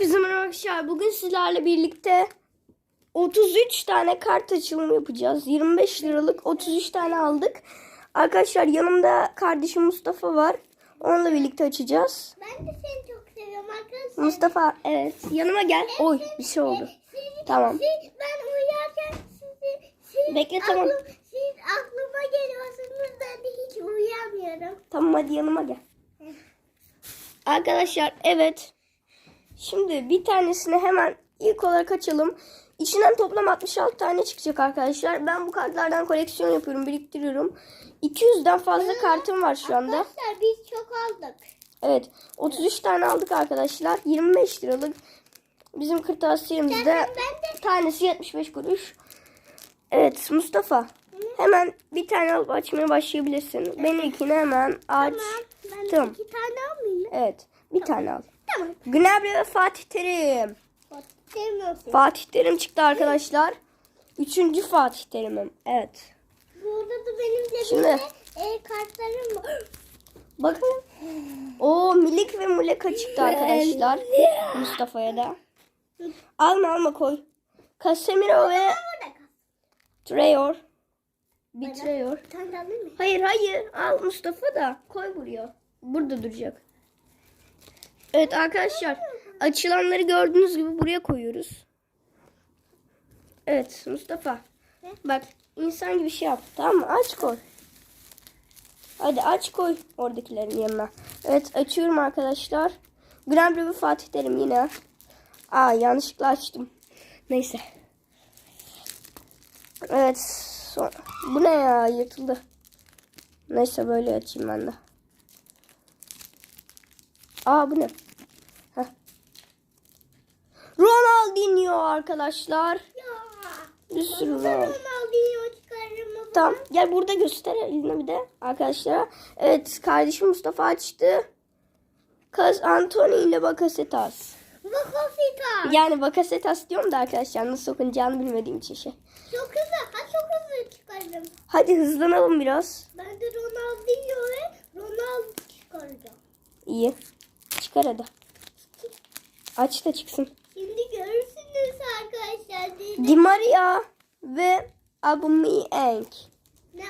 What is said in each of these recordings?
Hepinize merhaba arkadaşlar. Bugün sizlerle birlikte 33 tane kart açılımı yapacağız. 25 liralık 33 tane aldık. Arkadaşlar yanımda kardeşim Mustafa var. Onunla birlikte açacağız. Ben de seni çok seviyorum arkadaşlar. Mustafa evet yanıma gel. Oy bir şey oldu. Siz- Tamam. Siz, ben uyurken sizi, siz, Bekle, tamam. aklım- siz aklıma geliyorsunuz ben de hiç uyuyamıyorum. Tamam hadi yanıma gel. Arkadaşlar evet. Şimdi bir tanesini hemen ilk olarak açalım. İçinden toplam 66 tane çıkacak arkadaşlar. Ben bu kartlardan koleksiyon yapıyorum, biriktiriyorum. 200'den fazla kartım var şu anda. Arkadaşlar biz çok aldık. Evet. 33 tane aldık arkadaşlar. 25 liralık. Bizim kırtasiyemizde tanesi 75 kuruş. Evet Mustafa. Hemen bir tane alıp açmaya başlayabilirsin. Benimkini hemen aç. tamam. Ben Tamam. iki tane almayayım? Evet. Bir tane al. Tamam. Gnabry ve Fatih Terim. Sevmiyorsun. Fatih Terim çıktı arkadaşlar. Üçüncü Fatih Terim'im. Evet. Burada da benim cebimde Şimdi- e, kartlarım var. Bakın. O Milik ve Muleka çıktı arkadaşlar. Mustafa'ya da. Alma alma koy. Casemiro ve alayım mı? Hayır hayır. Al Mustafa da. Koy buraya. Burada duracak. Evet arkadaşlar. Açılanları gördüğünüz gibi buraya koyuyoruz. Evet Mustafa. Ne? Bak insan gibi şey yap. Tamam mı? Aç koy. Hadi aç koy oradakilerin yanına. Evet açıyorum arkadaşlar. Gnabry ve Fatih Terim yine. Aa yanlışlıkla açtım. Neyse. Evet. son- Bu ne ya? Yırtıldı. Neyse böyle açayım ben de. Aa bu ne? Heh. Ronaldinho arkadaşlar. Ya. Bir sürü Ronaldo. Ronaldinho çıkarırım. Tamam gel burada göster elini bir de arkadaşlara. Evet kardeşim Mustafa açtı. Kız Anthony ile Bakasetas. Vakofita. Yani Bakasetas diyorum da arkadaşlar nasıl okunacağını bilmediğim için şey. Çok hızlı. Ha çok hızlı çıkardım. Hadi hızlanalım biraz. Ben de Ronaldinho ve Ronaldo çıkaracağım. İyi. Çıkar hadi. Aç da çıksın. Şimdi görürsünüz arkadaşlar. Di Maria ve Aubameyang. Ne?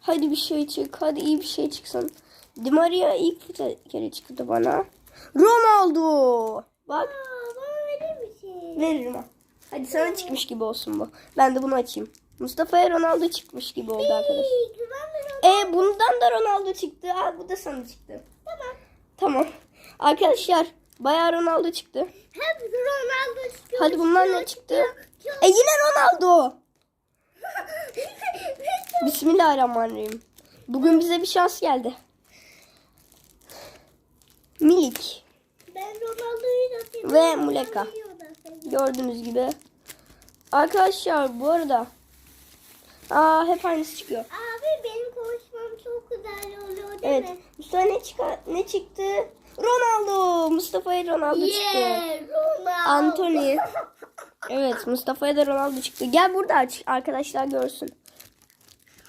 Hadi bir şey çık. Hadi iyi bir şey çıksın. Di Maria ilk kere çıktı bana. Ronaldo. Bak Aa, bana verir misin? veririm ha. Hadi sana çıkmış gibi olsun bu. Ben de bunu açayım. Mustafa'ya Ronaldo çıkmış gibi oldu arkadaş. E bundan da Ronaldo çıktı. Al bu da sana çıktı. Tamam. Tamam. Arkadaşlar bayağı Ronaldo çıktı. Hep Ronaldo çıkıyor. Hadi bunlar ne çıktı? E yine Ronaldo. Bismillahirrahmanirrahim. Bugün bize bir şans geldi. Milik. ben Ronaldo'yu da. Ve Muleka. Gördüğünüz gibi. Arkadaşlar bu arada. Aa hep aynısı çıkıyor. Abi benim konuşmam çok güzel oluyor değil Evet. mi? Mustafa ne, çıkar, ne çıktı? Ronaldo. Mustafa'ya Ronaldo çıktı. Yeah, Ronaldo. Anthony. Evet Mustafa'ya da Ronaldo çıktı. Gel burada aç arkadaşlar görsün.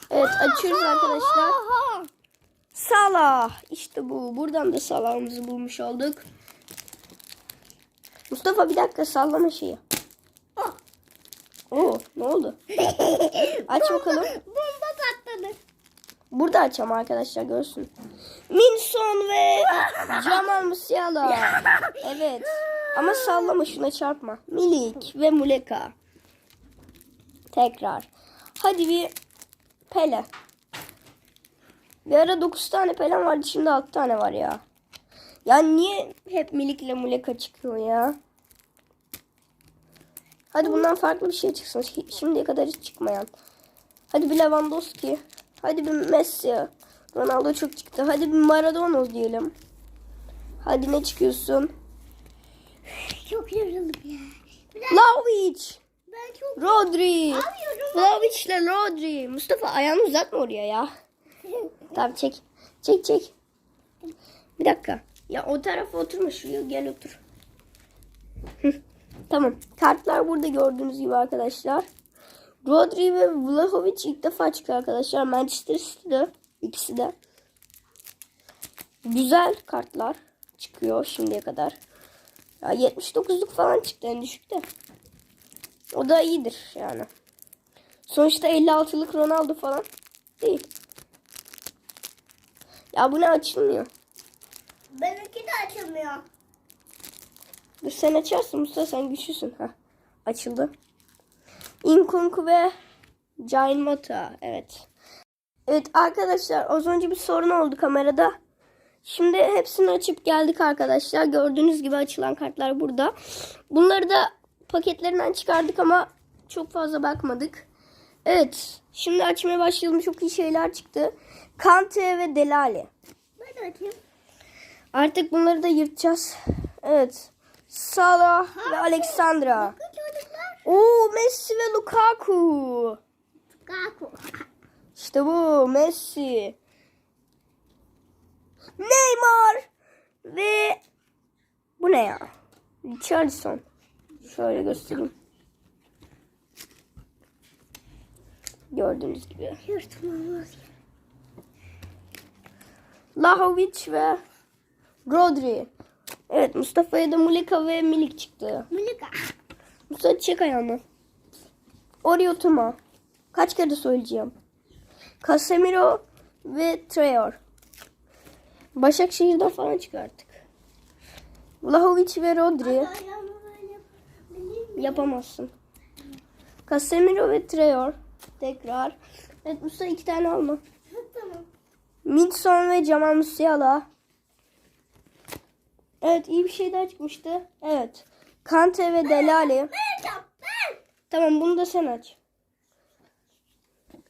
Evet açıyoruz arkadaşlar. Salah. İşte bu. Buradan da Salah'ımızı bulmuş olduk. Mustafa bir dakika sallama şeyi. Oo ne oldu? Aç bakalım. Bomba patladı. Burada açacağım arkadaşlar görsün. Minson ve Jamal Musiala. Evet. Ama sallama şuna çarpma. Milik ve Muleka. Tekrar. Hadi bir Pele. Bir ara 9 tane Pele vardı şimdi 6 tane var ya. Yani niye hep Milik ile Muleka çıkıyor ya? Hadi bundan farklı bir şey çıksın. Şi- Şimdiye kadar hiç çıkmayan. Hadi bir Lewandowski. Hadi bir Messi. Ronaldo çok çıktı. Hadi bir Maradona diyelim. Hadi ne çıkıyorsun? Çok yoruldum ya. Çok Rodri. Vlahovic ile Rodri. Mustafa ayağını uzatma oraya ya. Tamam çek. Çek çek. Bir dakika. Ya o tarafa oturma şuraya gel otur. Tamam. Kartlar burada gördüğünüz gibi arkadaşlar. Rodri ve Vlahovic ilk defa çıkıyor arkadaşlar. Manchester City'de ikisi de. Güzel kartlar. çıkıyor şimdiye kadar. Ya 79'luk falan çıktı en düşükte. O da iyidir yani. Sonuçta 56'lık Ronaldo falan değil. Ya bu ne açılmıyor. Benimki de açılmıyor. Dur sen açarsın Mustafa sen güçlüsün. ha açıldı. Inkunku ve Jain Mata. Evet. Evet arkadaşlar az önce bir sorun oldu kamerada. Şimdi hepsini açıp geldik arkadaşlar. Gördüğünüz gibi açılan kartlar burada. Bunları da paketlerinden çıkardık ama çok fazla bakmadık. Evet. Şimdi açmaya başlayalım. Çok iyi şeyler çıktı. Kante ve Delali. Ben de açayım. Artık bunları da yırtacağız. Evet. Salah ve Alexandra. Oo Messi ve Lukaku. Gaku. İşte bu Messi. Neymar ve bu ne ya? Richarlison. Şöyle göstereyim. Gördüğünüz gibi. Yırtmamız. Lahovic ve Rodri. Evet Mustafa'ya da Muleka ve Milik çıktı. Milika. Mustafa çek ayağını. Oraya oturma. Kaç kere söyleyeceğim. Casemiro ve Traor. Başakşehir'den falan çıkarttık. Vlahovic ve Rodri. Yapamazsın. Casemiro ve Traor. Tekrar. Evet Mustafa iki tane alma. Tamam. Minson ve Jamal Musiala. Evet iyi bir şey daha çıkmıştı. Evet. Kante ve Delali. Tamam bunu da sen aç.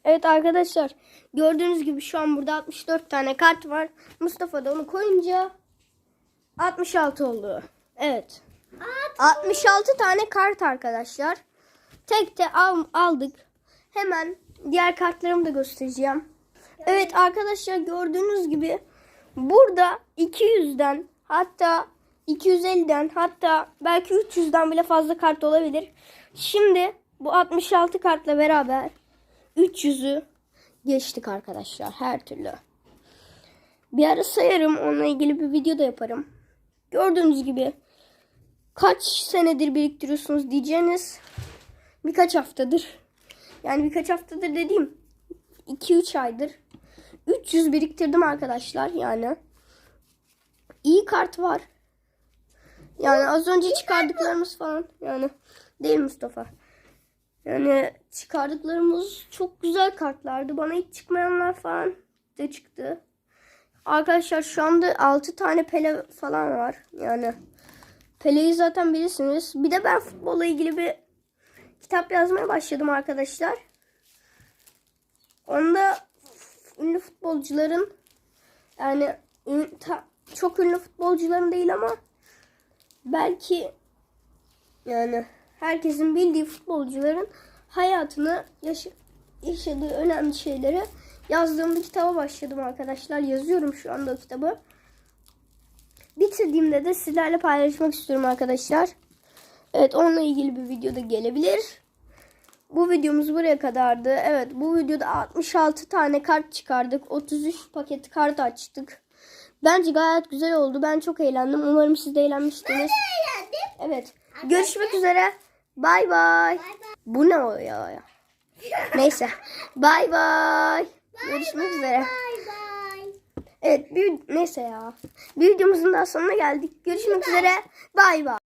Evet arkadaşlar gördüğünüz gibi şu an burada 64 tane kart var. Mustafa da onu koyunca 66 oldu. Evet. At. 66 tane kart arkadaşlar. Tek de al- aldık. Hemen diğer kartlarımı da göstereceğim. Evet arkadaşlar gördüğünüz gibi burada 200'den hatta 250'den hatta belki 300'den bile fazla kart olabilir. Şimdi bu 66 kartla beraber 300'ü geçtik arkadaşlar her türlü. Bir ara sayarım onunla ilgili bir video da yaparım. Gördüğünüz gibi kaç senedir biriktiriyorsunuz diyeceğiniz birkaç haftadır. Yani birkaç haftadır dediğim 2-3 aydır 300 biriktirdim arkadaşlar yani. İyi kart var. Yani az önce çıkardıklarımız falan yani değil Mustafa? Yani çıkardıklarımız çok güzel kartlardı. Bana hiç çıkmayanlar falan da çıktı. Arkadaşlar şu anda 6 tane Pele falan var. Yani Pele'yi zaten bilirsiniz. Bir de ben futbolla ilgili bir kitap yazmaya başladım arkadaşlar. Onda ünlü futbolcuların yani ta- çok ünlü futbolcuların değil ama belki yani herkesin bildiği futbolcuların hayatını yaşa- yaşadığı önemli şeyleri yazdığım bir kitaba başladım arkadaşlar. Yazıyorum şu anda o kitabı. Bitirdiğimde de sizlerle paylaşmak istiyorum arkadaşlar. Evet onunla ilgili bir video da gelebilir. Bu videomuz buraya kadardı. Evet bu videoda 66 tane kart çıkardık. 33 paket kart açtık. Bence gayet güzel oldu. Ben çok eğlendim. Umarım siz de eğlenmişsiniz. Eğlendim. Evet. Görüşmek üzere. Bay bay. Bu ne o ya? Neyse. Bay bay. Görüşmek üzere. Bay bay. Evet bir neyse ya. Bir videomuzun daha sonuna geldik. Görüşmek üzere. Bay bay.